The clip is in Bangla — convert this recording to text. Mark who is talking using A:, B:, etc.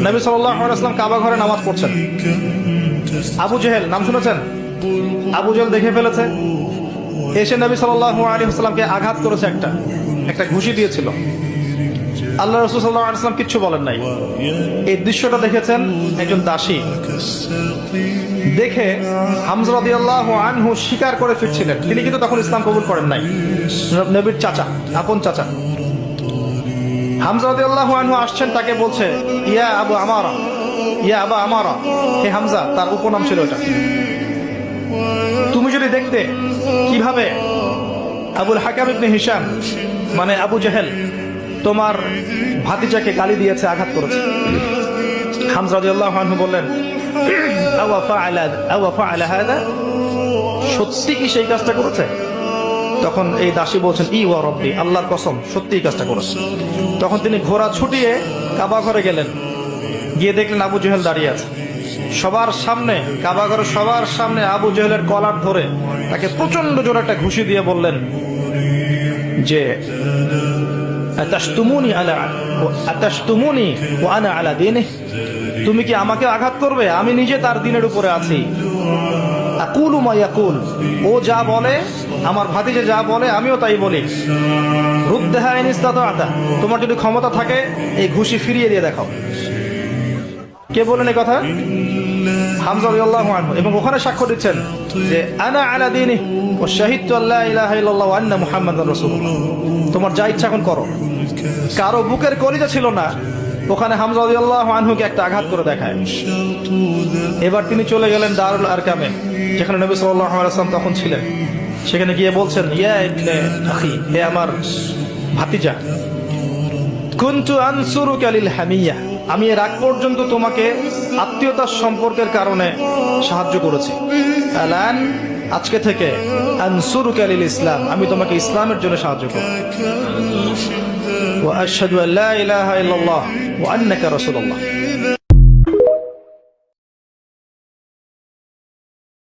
A: নবী সাল্লাম কাবা ঘরে নামাজ পড়ছেন। আবু জেহেল, নাম শুনেছেন? আবু জেহেল দেখে ফেলেছে। এসে নবী সাল্লাহ আঘাত করেছে একটা। একটা ঘুষি দিয়েছিল। আল্লাহ রসুল সাল্লাহ আলাইসলাম কিচ্ছু বলেন নাই। এই দৃশ্যটা দেখেছেন একজন দাসী। দেখে আল্লাহ আনহু স্বীকার করে ফিরছিলেন। তিনি কিন্তু তখন ইসলাম কবুল করেন নাই। নবীর চাচা, আপন চাচা। হামজাদি আল্লাহ আনহু আসছেন, তাকে বলছে, ইয়া আবু আমারা, ইয়া আবা আমারা, হে হামজা, তার উপনাম ছিল এটা। তুমি যদি দেখতে কীভাবে আবুল হাকাম ইবনে হিসাম মানে আবু জাহেল, তোমার ভাতিজাকে গালি দিয়েছে, আঘাত করেছে। হামজা রাদিয়াল্লাহু আনহু বললেন সত্যি কি সেই কাজটা করেছে? তখন এই দাসী বলছেন, ই ওয়া রব্বি, আল্লাহর কসম সত্যি কাজটা করেছে। তখন তিনি ঘোড়া ছুটিয়ে কাবা ঘরে গেলেন। গিয়ে দেখলেন আবু জেহেল দাঁড়িয়ে আছে। সবার সামনে, কাবা ঘরে সবার সামনে আবু জেহেলের কলার ধরে তাকে প্রচণ্ড জোরে একটা ঘুষি দিয়ে বললেন যে তুমি কি আমাকে আঘাত করবে? আমি নিজে তার দিনের উপরে আছি। আকুলু মা ইয়াকুল। ও যা বলে আমার ভাতিজে যা বলে, আমিও তাই বলি। রুদ্দেহা ইনিস্তাতা তোমার যদি ক্ষমতা থাকে, এই ঘুষি ফিরিয়ে দিয়ে দেখাও। কে বলেন এই কথা? এবং ওখানে সাক্ষ্য দিচ্ছেন যে, আনা আলা দীনি তোমার যা ইচ্ছা এখন করো। কারও বুকের কলিজা ছিল না, ওখানে হামজা আনহুকে একটা আঘাত করে দেখায়। এবার তিনি চলে গেলেন দারুল আরকামে, যেখানে নবী আলাইহি তখন ছিলেন। সেখানে গিয়ে বলছেন, ইয়া আমার ভাতিজা, কুনতু আনসুরু লিল হামিয়া, আমি এর আগ পর্যন্ত তোমাকে আত্মীয়তার সম্পর্কের কারণে সাহায্য করেছি। আজকে থেকে আনসুরু লিল ইসলাম, আমি তোমাকে ইসলামের জন্য সাহায্য করব। ওয়া আশহাদু আল্লা ইলাহা ইল্লাল্লাহ, ওয়া আন্নাকা রাসূলুল্লাহ।